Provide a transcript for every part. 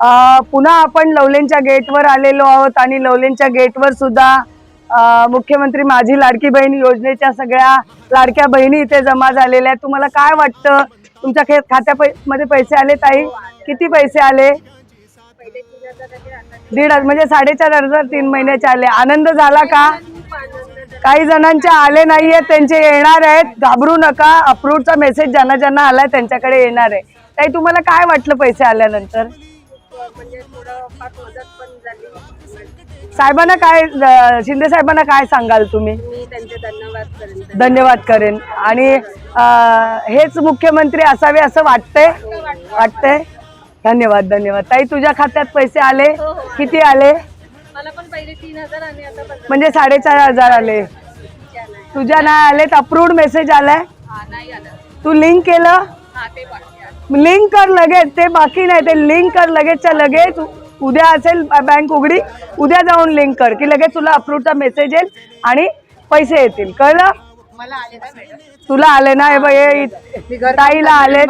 पुन्हा आपण लवलेंच्या गेटवर आलेलो आहोत आणि लवलेंच्या गेटवर सुद्धा मुख्यमंत्री माझी लाडकी बहीण योजनेच्या सगळ्या लाडक्या बहिणी इथे जमा झालेल्या आहेत. तुम्हाला काय वाटतं? तुमच्या खे- खात्या मध्ये पैसे आले ताई? किती पैसे आले? दीड हजार म्हणजे साडेचार हजार तीन महिन्याचे आले. आनंद झाला का? काही जणांचे आले नाहीये त्यांचे येणार आहेत. घाबरू नका. अप्रूव्हचा मेसेज ज्यांना ज्यांना आलाय त्यांच्याकडे येणार आहे. ताई तुम्हाला काय वाटलं पैसे आल्यानंतर? म्हणजे थोडं फार मदत पण झाली. साहेबांना काय अं, शिंदे साहेबांना काय सांगाल तुम्ही? मी त्यांचे धन्यवाद करेन. धन्यवाद करेन. आणि अं, हेच मुख्यमंत्री असावे असं वाटतंय? वाटतंय? धन्यवाद धन्यवाद. ताई तुझ्या खात्यात पैसे आले? किती आले? मला पण पहिले तीन हजार आणि आता पंधरा. म्हणजे साडेचार हजार आले. तुझ्या नाही आलेत? अप्रूव्ड मेसेज आलाय? हा नाही आलं. तू लिंक केलं? हा ते लिंक कर लगेच ते बाकी नाही ते लिंक कर लगेचच्या लगेच उद्या असेल बँक उघडी उद्या जाऊन लिंक कर की लगेच तुला अप्रूव्हचा मेसेज येईल आणि पैसे येतील. कळलं? तुला आले ना हे ताईला आले.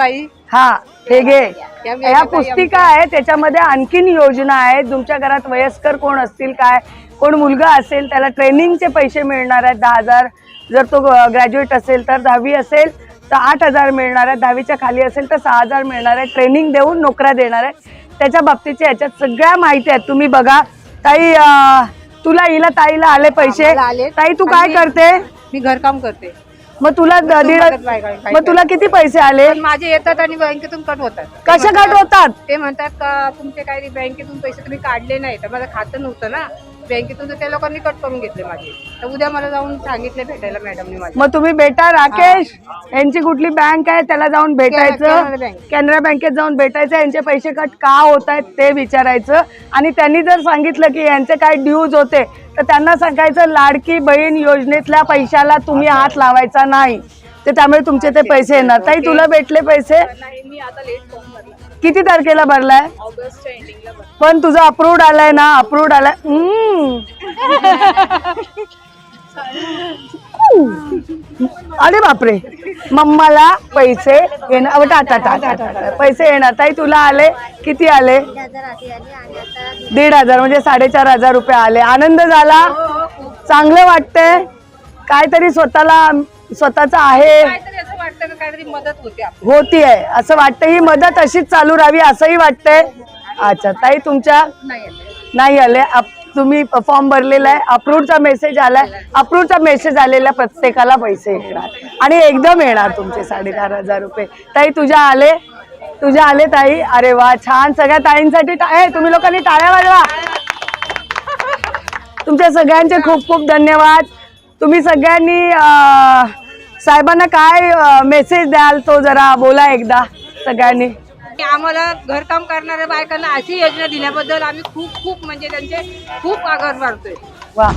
हा हे घे. ह्या पुस्तिका आहे त्याच्यामध्ये आणखीन योजना आहेत. तुमच्या घरात वयस्कर कोण असतील काय कोण मुलगा असेल त्याला ट्रेनिंगचे पैसे मिळणार आहेत दहा हजार. जर तो ग्रॅज्युएट असेल तर दहावी असेल. तर आठ हजार मिळणार आहेत दहावीच्या खाली असेल तर सहा हजार मिळणार आहे. ट्रेनिंग देऊन नोकऱ्या देणार आहे. त्याच्या बाबतीच्या याच्यात सगळ्या माहिती आहेत. तुम्ही बघा. ताई अं, तुला हिला ताईला आले पैसे. मला आले. ताई तू काय आणि- करते? मी घरकाम करते. मग तुला द- दीड मदत बाय- बाय- मग तुला किती पैसे आले? पण माझे येतात आणि बँकेतून कट होतात. कशा कट होतात? ते म्हणतात का तुमचे काही बँकेतून पैसे तुम्ही काढले नाही तर माझं खातं नव्हतं ना. बँकेतून तर त्या लोकांनी कट करून घेतले माझे. तर उद्या मला जाऊन सांगितले भेटायला मॅडमने मग तुम्ही बेटा राकेश. यांची कुठली बँक आहे त्याला जाऊन कॅनरा भेटायचं. बँक. कॅनरा बँकेत जाऊन भेटायचं यांचे पैसे कट का होत आहेत ते विचारायचं. आणि त्यांनी जर सांगितलं की यांचे काय ड्यूज होते तर त्यांना सांगायचं लाडकी बहीण योजनेतल्या पैशाला तुम्ही हात लावायचा नाही. ते त्यामुळे तुमचे ते पैसे येणार. ताई तुला भेटले पैसे? नाही मी आता लेट फॉर्म भरला. किती तारखेला भरलाय? पण तुझं अप्रूव्ड आलाय ना अप्रूव्ड आलाय. अरे बापरे. मम्माला पैसे येणार टाटा टाटा पैसे येणार. ताई तुला आले? किती आले? दीड हजार म्हणजे साडेचार हजार रुपये आले. आनंद झाला? चांगलं वाटतंय? काहीतरी स्वतःला स्वतःच आहे? वाटतं का काहीतरी मदत होते आपली. होती आहे. असं वाटतं ही मदत अशीच चालू राहावी असंही वाटतंय. अच्छा ताई तुमच्या नाही आले. नाही आले. अप- तुम्ही फॉर्म भरलेला आहे. अप्रूव्हचा मेसेज आलाय. अप्रूव्हचा मेसेज आलेला प्रत्येकाला पैसे येणार. आणि एकदम येणार तुमचे साडेचार हजार रुपये. ताई तुझ्या आले. तुझ्या आले ताई. अरे वा छान. सगळ्या ताईंसाठी टा- ए, तुम्ही लोकांनी टाळ्या वाजवा. तुमच्या सगळ्यांचे खूप खूप धन्यवाद. तुम्ही सगळ्यांनी अं, साहेबांना काय मेसेज द्याल तो जरा? बोला एकदा सगळ्यांनी. आम्हाला घरकाम करणाऱ्या बायकांना अशी योजना दिल्याबद्दल आम्ही खूप खूप म्हणजे त्यांचे खूप आभार मानतोय. वा.